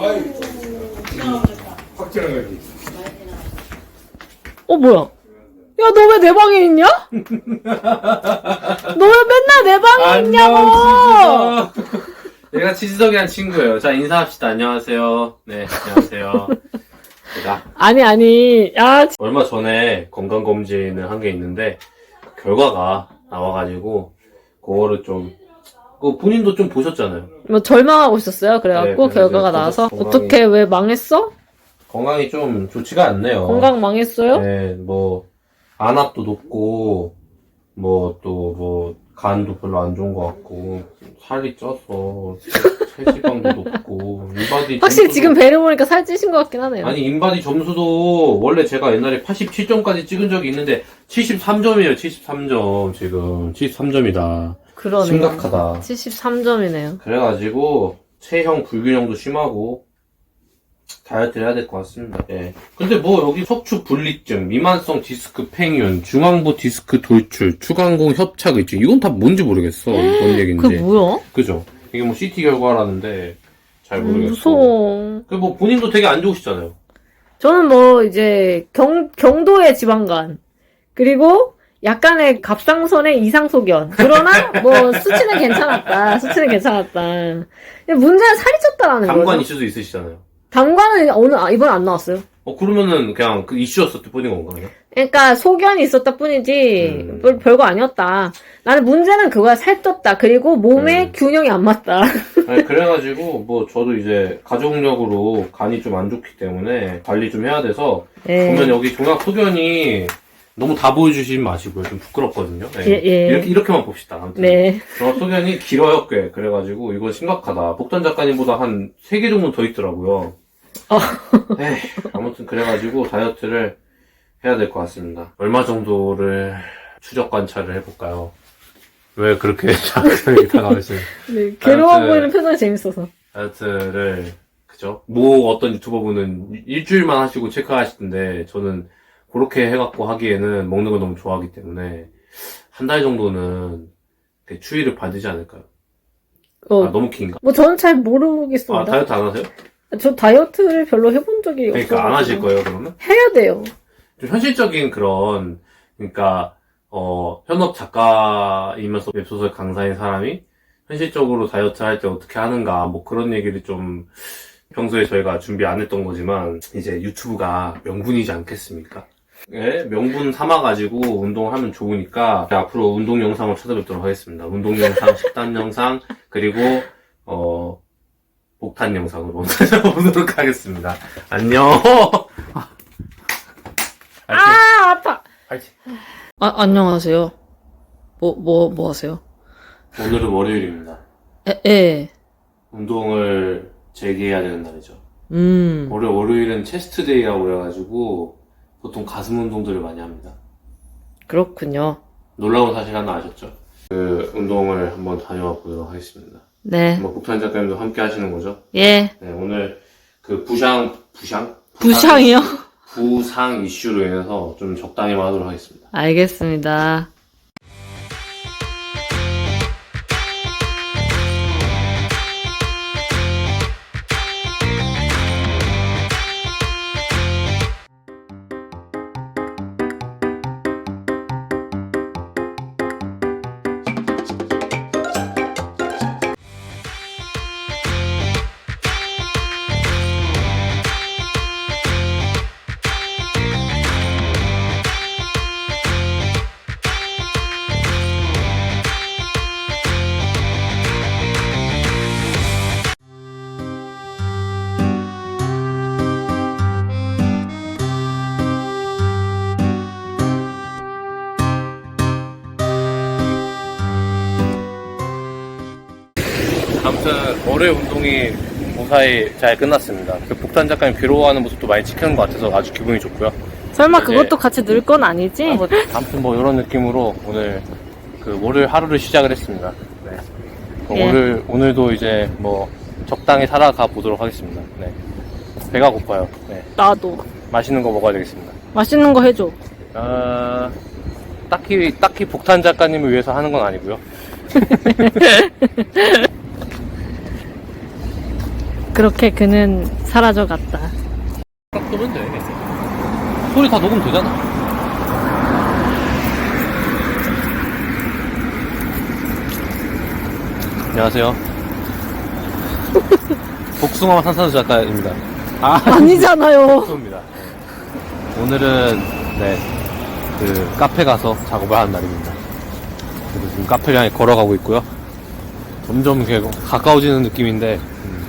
아이, 거지. 어 뭐야? 야 너 왜 내 방에 있냐? 너 왜 맨날 내 방에 있냐고? 얘가 치즈덕이란 친구예요. 자, 인사합시다. 안녕하세요. 네, 안녕하세요. 제가 아니 아니 야 얼마 전에 건강검진을 한 게 있는데, 결과가 나와가지고, 그거를 좀, 그 본인도 좀 보셨잖아요. 뭐 절망하고 있었어요. 그래갖고 네, 그래서 결과가 이제 나와서 건강이- 어떻게 왜 망했어? 건강이 좀 좋지가 않네요. 건강 망했어요? 네, 뭐, 안압도 높고, 뭐, 또, 뭐, 간도 별로 안 좋은 것 같고, 살이 쪄서, 체지방도 높고, 인바디. 확실히 점수도- 지금 배를 보니까 살찌신 것 같긴 하네요. 아니, 인바디 점수도, 원래 제가 옛날에 87점까지 찍은 적이 있는데, 73점이에요, 73점, 지금. 73점이다. 그러네요. 심각하다. 73점이네요. 그래가지고, 체형 불균형도 심하고, 다이어트를 해야 될 것 같습니다. 예. 근데 뭐 여기 척추 분리증, 미만성 디스크 팽윤, 중앙부 디스크 돌출, 추간공 협착 의증 이건 다 뭔지 모르겠어. 뭔 얘기인지. 그게 뭐야? 그죠? 이게 뭐 CT 결과라는데 잘 모르겠어. 무서워. 그뭐 본인도 되게 안 좋으시잖아요. 저는 뭐 이제 경 경도의 지방간 그리고 약간의 갑상선의 이상소견. 그러나 뭐 수치는 괜찮았다. 수치는 괜찮았다. 근데 문제는 살이 쪘다라는 당관 거죠. 이슈도 있으시잖아요. 당관은 오늘 아, 이번 안 나왔어요. 어 그러면은 그냥 그 이슈였을 뿐인 건가 그냥? 그러니까 소견이 있었다 뿐이지 음. 별, 별거 아니었다. 나는 문제는 그거야 살쪘다. 그리고 몸의 음. 균형이 안 맞다. 아니, 그래가지고 뭐 저도 이제 가족력으로 간이 좀 안 좋기 때문에 관리 좀 해야 돼서 네. 보면 여기 종합 소견이 너무 다 보여주시지 마시고요. 좀 부끄럽거든요. 네. 예, 예. 이렇게, 이렇게만 봅시다. 아무튼. 네. 종합 소견이 길어요, 꽤. 그래가지고, 이건 심각하다. 복단 작가님보다 한 3개 정도 더 있더라고요. 어. 에이, 아무튼 그래가지고 다이어트를 해야 될 것 같습니다. 얼마 정도를 추적 관찰을 해볼까요? 왜 그렇게 자꾸 다가오시는 네, 괴로워. 보이는 표정이 재밌어서. 다이어트를, 그죠? 뭐 어떤 유튜버분은 일주일만 하시고 체크하시던데, 저는 그렇게 해갖고 하기에는 먹는 걸 너무 좋아하기 때문에, 한 달 정도는 이렇게 추위를 받지 않을까요? 어, 아, 너무 긴가? 뭐 저는 잘 모르겠습니다. 아, 다이어트 안 하세요? 저 다이어트를 별로 해본 적이 없어요. 그러니까 안 하실 거예요, 그러면? 해야 돼요. 좀 현실적인 그런, 그러니까, 어, 현업 작가이면서 웹소설 강사인 사람이 현실적으로 다이어트 할 때 어떻게 하는가, 뭐 그런 얘기를 좀 평소에 저희가 준비 안 했던 거지만, 이제 유튜브가 명분이지 않겠습니까? 예, 명분 삼아가지고 운동하면 좋으니까, 앞으로 운동 영상을 찾아뵙도록 하겠습니다. 운동 영상, 식단 영상, 그리고, 어, 복탄 영상으로 찾아보도록 하겠습니다. 안녕! 아, 아파. 파이팅! 아, 안녕하세요. 뭐, 뭐, 뭐 하세요? 오늘은 월요일입니다. 에, 예. 운동을 재개해야 되는 날이죠. 음. 월요, 월요일은 체스트데이라고 그래가지고 보통 가슴 운동들을 많이 합니다. 그렇군요. 놀라운 사실 하나 아셨죠? 그 운동을 한번 다녀와 보도록 하겠습니다. 네. 한번 복탄 작가님도 함께 하시는 거죠? 예. 네, 오늘 그 부상, 부상? 부상이요? 부상 이슈로 인해서 좀 적당히만 하도록 하겠습니다. 알겠습니다. 월요일 운동이 무사히 잘 끝났습니다. 그 복탄 작가님 괴로워하는 모습도 많이 찍히는 것 같아서 아주 기분이 좋고요. 설마 네. 그것도 같이 넣을 건 아니지? 뭐, 아무튼 뭐 이런 느낌으로 오늘 그 월요일 하루를 시작을 했습니다. 네. 어, 예. 오늘 오늘도 이제 뭐 적당히 살아가 보도록 하겠습니다. 네. 배가 고파요. 네. 나도. 맛있는 거 먹어야 되겠습니다. 맛있는 거 해줘. 아, 딱히 딱히 복탄 작가님을 위해서 하는 건 아니고요. 그렇게 그는 사라져 갔다. 딱 끄면 돼. 소리 다 녹음 되잖아. 안녕하세요. 복숭아와 산산수 작가입니다. 아, 아니잖아요. 입니다 오늘은 네, 그 카페 가서 작업을 하는 날입니다. 그래서 지금 카페를 향해 걸어가고 있고요. 점점 이렇게 가까워지는 느낌인데 음,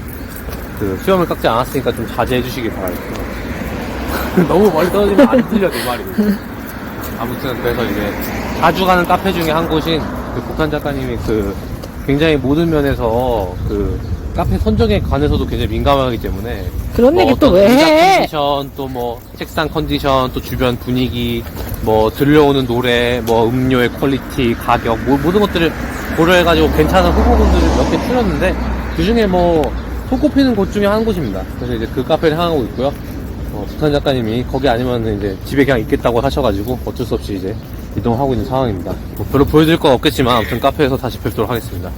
그 수염을 깎지 않았으니까 좀 자제해 주시기 바랄게요. 너무 멀리 떨어지면 안 들려 내 말이. 아무튼 그래서 이제 자주 가는 카페 중에 한 곳인 그 북한 작가님이 그 굉장히 모든 면에서 그 카페 선정에 관해서도 굉장히 민감하기 때문에 그런 얘기 또 어떤 왜 의자 해? 컨디션, 또 뭐 책상 컨디션, 또 주변 분위기, 뭐 들려오는 노래, 뭐 음료의 퀄리티, 가격, 뭐 모든 것들을 고려해가지고 괜찮은 후보군들을 몇 개 추렸는데 그 중에 뭐 손꼽히는 곳 중에 한 곳입니다. 그래서 이제 그 카페를 향하고 있고요. 어, 북한 작가님이 거기 아니면 이제 집에 그냥 있겠다고 하셔가지고 어쩔 수 없이 이제 이동하고 있는 상황입니다. 뭐 별로 보여드릴 건 없겠지만 아무튼 카페에서 다시 뵙도록 하겠습니다.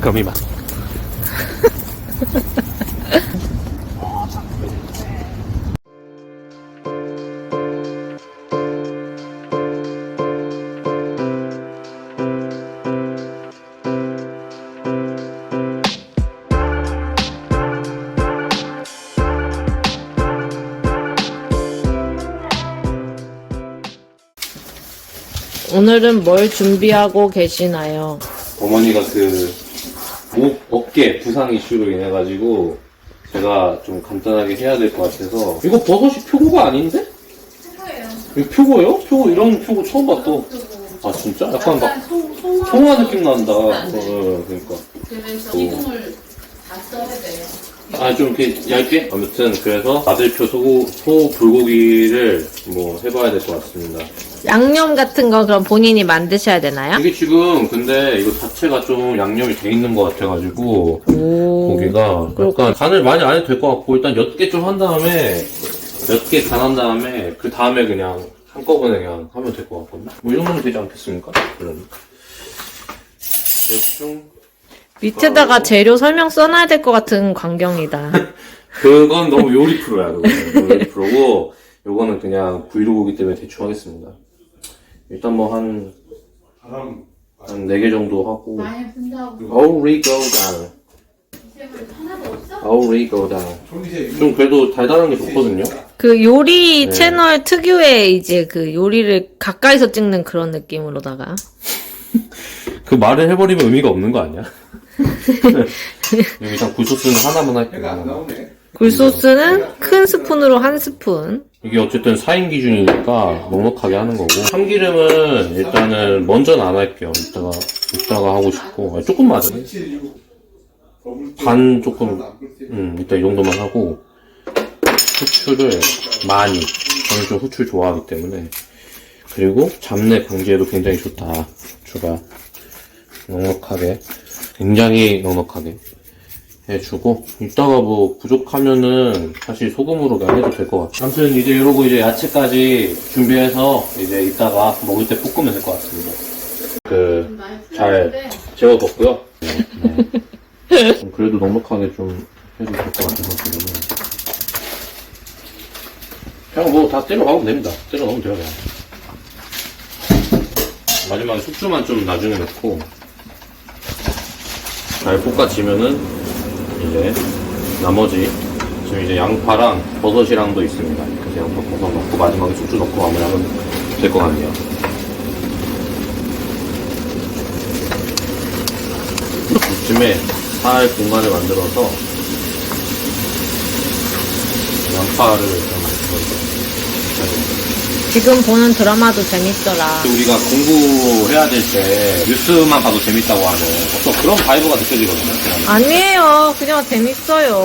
그럼 이만. 오늘은 뭘 준비하고 계시나요? 어머니가 그, 목, 어깨 부상 이슈로 인해가지고, 제가 좀 간단하게 해야 될 것 같아서. 이거 버섯이 표고가 아닌데? 표고예요. 이거 표고예요? 표고, 이런 표고 처음 봤어. 아, 진짜? 약간 막, 통화 느낌 난다. 어, 어, 그러니까. 그래서 이동을 다 써야 돼요. 아, 좀 이렇게 얇게? 아무튼, 그래서 아들표 소, 소 불고기를 뭐 해봐야 될 것 같습니다. 양념 같은 거 그럼 본인이 만드셔야 되나요? 이게 지금, 근데 이거 자체가 좀 양념이 돼 있는 것 같아가지고, 오. 고기가 약간 간을 많이 안 해도 될 것 같고 일단 몇개좀한 다음에 몇개 간한 다음에 그 다음에 그냥 한꺼번에 그냥 하면 될 것 같거든요. 뭐 이 정도면 되지 않겠습니까? 그럼 대충 밑에다가 재료 설명 써놔야 될 것 같은 광경이다. 그건 너무 요리 프로야. 그거는 요리 프로고 요거는 그냥 브이로그기 때문에 대충 하겠습니다. 일단 뭐한한네개 정도 하고 많이 쓴다고 Oh, we go down. 이세블 하나도 없어? Oh, we go down. 좀 그래도 달달한 게 좋거든요. 그 요리 네. 채널 특유의 이제 그 요리를 가까이서 찍는 그런 느낌으로다가. 그 말을 해버리면 의미가 없는 거 아니야? 일단 굴소스는 하나만 할게요. 굴소스는 큰 스푼으로 한 스푼. 이게 어쨌든 4인 기준이니까 넉넉하게 하는 거고. 참기름은 일단은 먼저는 안 할게요. 이따가, 이따가 하고 싶고. 아니, 조금만 하자. 반 조금, 음, 이따 이 정도만 하고. 후추를 많이. 저는 좀 후추를 좋아하기 때문에. 그리고 잡내 방지에도 굉장히 좋다. 후추가. 넉넉하게. 굉장히 넉넉하게. 해주고 이따가 뭐 부족하면은 사실 소금으로 그냥 해도 될 것 같아요 아무튼 이제 이러고 이제 야채까지 준비해서 이제 이따가 먹을 때 볶으면 될 것 같습니다 그 잘. 재워뒀고요 네. 좀 그래도 넉넉하게 좀 해도 될 것 같아서 지금은 그냥 뭐 다 때려 박으면 됩니다 때려 넣으면 돼요 그냥 마지막에 숙주만 좀 나중에 넣고 잘 볶아지면은 이제 나머지 지금 이제 양파랑 버섯이랑도 있습니다. 그래서 양파 버섯 넣고 마지막에 숙주 넣고 마무리하면 될 것 같네요. 이쯤에 살 공간을 만들어서 양파를 좀 넣어서 지금 보는 드라마도 재밌더라. 우리가 공부해야 될 때 뉴스만 봐도 재밌다고 하는 어떤 그런 바이브가 느껴지거든요. 그냥. 아니에요. 그냥 재밌어요.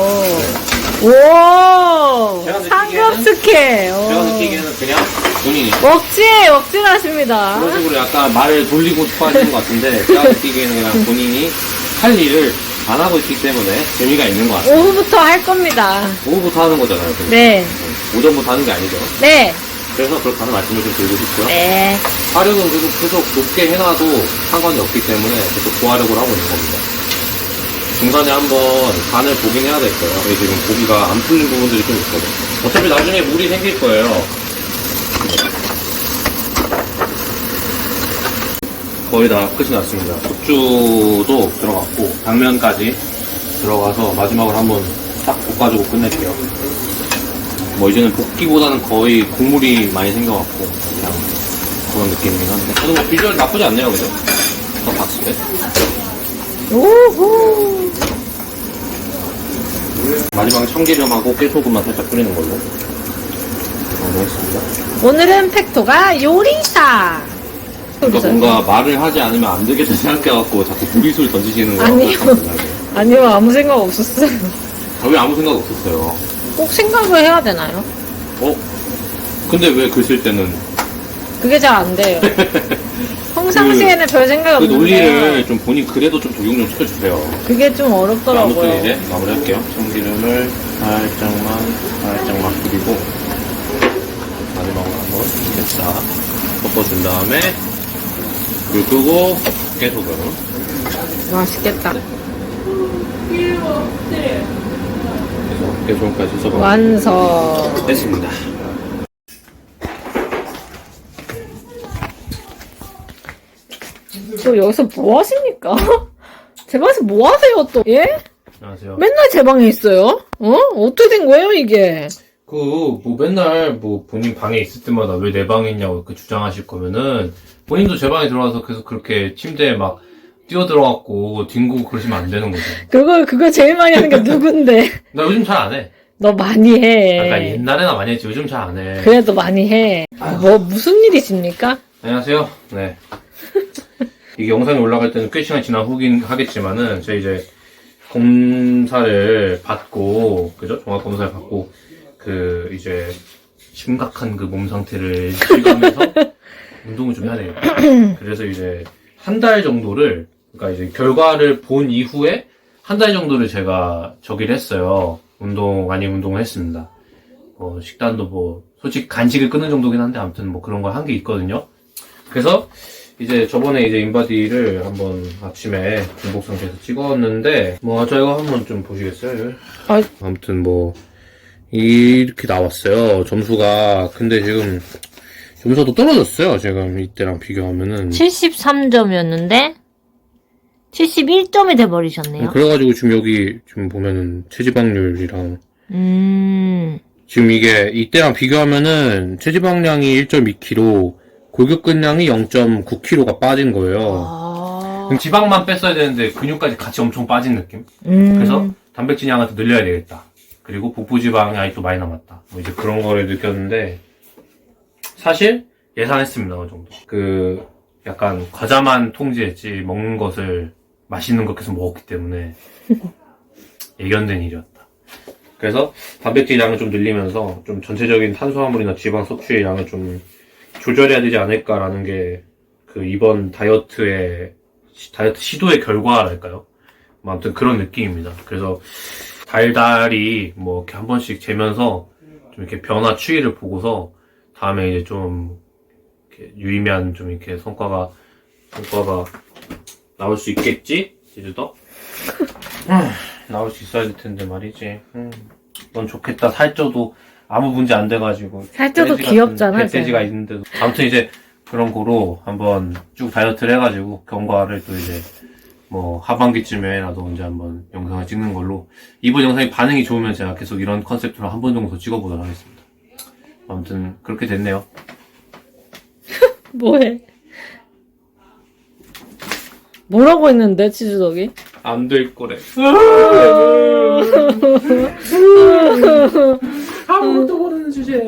오! 제가 느끼기에는- 상급 스케. 오. 제가 느끼기에는 그냥 본인이 억지에 억지하십니다. 그런 식으로 약간 말을 돌리고 싶어 하시는 것 같은데 제가 느끼기에는 그냥 본인이 할 일을 안 하고 있기 때문에 재미가 있는 것 같아요. 오후부터 할 겁니다. 오후부터 하는 거잖아요. 그냥. 네. 오전부터 하는 게 아니죠. 네. 그래서 그렇다는 말씀을 좀 드리고 싶고요. 네. 화력은 그리고 계속 높게 해놔도 상관이 없기 때문에 계속 고화력을 하고 있는 겁니다. 중간에 한번 간을 보긴 해야 될 거예요. 여기 지금 고기가 안 풀린 부분들이 좀 있거든. 어차피 나중에 물이 생길 거예요. 거의 다 끝이 났습니다. 고추도 들어갔고 당면까지 들어가서 마지막으로 한번 딱 볶아주고 끝낼게요. 뭐 이제는 볶기보다는 거의 국물이 많이 생겨갖고 그냥 그런 느낌이긴 한데 그래도 뭐 비주얼 나쁘지 않네요 그죠? 딱 봤을 때 오호. 마지막에 참기름하고 깨소금만 살짝 뿌리는 걸로 넣어보겠습니다 오늘은 팩토가 요리사. 그러니까 뭔가 말을 하지 않으면 안 되겠다 생각해갖고 자꾸 무리수를 던지시는 거라고 아니요. 아니요, 아무 생각 없었어요. 아, 왜 아무 생각 없었어요 꼭 생각을 해야 되나요? 어? 근데 왜 글 쓸 때는 그게 잘 안 돼요. 평상시에는 별 생각 그 없는데 논리를 좀 본인 글에도 좀 적용 좀 시켜주세요 그게 좀 어렵더라고요. 아무튼 이제 마무리할게요. 참기름을 살짝만, 살짝만 뿌리고, 마지막으로 한번 이렇게 딱 덮어준 다음에, 불 끄고, 깨소금. 맛있겠다. 깨소금까지 써서 완성. 됐습니다. 저 여기서 뭐 하십니까? 제 방에서 뭐 하세요 또? 예? 안녕하세요. 맨날 제 방에 있어요? 어? 어떻게 된 거예요 이게? 그, 뭐 맨날 뭐 본인 방에 있을 때마다 왜 내 방에 있냐고 그 주장하실 거면은, 본인도 제 방에 들어와서 계속 그렇게 침대에 막 뛰어들어갖고 뒹구고 그러시면 안 되는 거죠. 그거 그거 제일 많이 하는 게 누군데? 나 요즘 잘 안 해. 너 많이 해. 아까 옛날에나 많이 했지 요즘 잘 안 해. 그래도 많이 해. 뭐 무슨 일이십니까? 안녕하세요. 네. 이게 영상이 올라갈 때는 꽤 시간 지난 후긴 하겠지만은, 제가 이제 검사를 받고, 그죠? 종합 검사를 받고, 그, 이제, 심각한 그 몸 상태를 실감해서 운동을 좀 해야 되겠다. 그래서 이제, 한 달 정도를, 그러니까 이제 결과를 본 이후에, 한 달 정도를 제가 저기를 했어요. 운동, 아닌 운동을 했습니다. 어, 식단도 뭐, 솔직히 간식을 끊는 정도긴 한데, 아무튼 뭐 그런 걸한게 있거든요. 그래서 이제 저번에 이제 인바디를 한번 아침에 중복 상태에서 찍었는데 뭐저 이거 한번 좀 보시겠어요? 아. 아무튼 뭐 이렇게 나왔어요 점수가 근데 지금 점수도 떨어졌어요 지금 이때랑 비교하면은 73점이었는데 71점이 돼버리셨네요. 그래가지고 지금 여기 지금 보면은 체지방률이랑 음, 지금 이게 이때랑 비교하면은 체지방량이 1.2kg 골격근량이 0.9kg가 빠진 거예요. 아, 그럼 지방만 뺐어야 되는데 근육까지 같이 엄청 빠진 느낌? 음, 그래서 단백질 양을 더 늘려야 되겠다. 그리고 복부 지방이 아직도 많이 남았다. 뭐 이제 그런 거를 느꼈는데 사실 예상했습니다 어느 정도. 그 약간 과자만 통제했지 먹는 것을 맛있는 것 계속 먹었기 때문에 예견된 일이었다. 그래서 단백질 양을 좀 늘리면서 좀 전체적인 탄수화물이나 지방 섭취의 양을 좀 조절해야 되지 않을까라는 게 그 이번 다이어트의 시- 다이어트 시도의 결과랄까요? 뭐 아무튼 그런 느낌입니다. 그래서 달달이 뭐 이렇게 한 번씩 재면서 좀 이렇게 변화 추이를 보고서 다음에 이제 좀 이렇게 유의미한 좀 이렇게 성과가 성과가 나올 수 있겠지? 제주도? 음, 나올 수 있어야 될 텐데 말이지. 음, 넌 좋겠다. 살쪄도 아무 문제 안 돼가지고. 살쪄도 같은 귀엽잖아, 멧돼지가 쟤. 있는데도. 아무튼 이제 그런 거로 한번 쭉 다이어트를 해가지고 경과를 또 이제 뭐 하반기쯤에라도 언제 한번 영상을 찍는 걸로 이번 영상이 반응이 좋으면 제가 계속 이런 컨셉으로 한 번 정도 더 찍어보도록 하겠습니다. 아무튼 그렇게 됐네요. 뭐해? 뭐라고 했는데 치즈덕이? 안 될 거래. 아무것도 모르는 주제.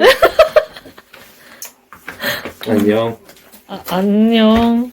안녕. 아, 안녕.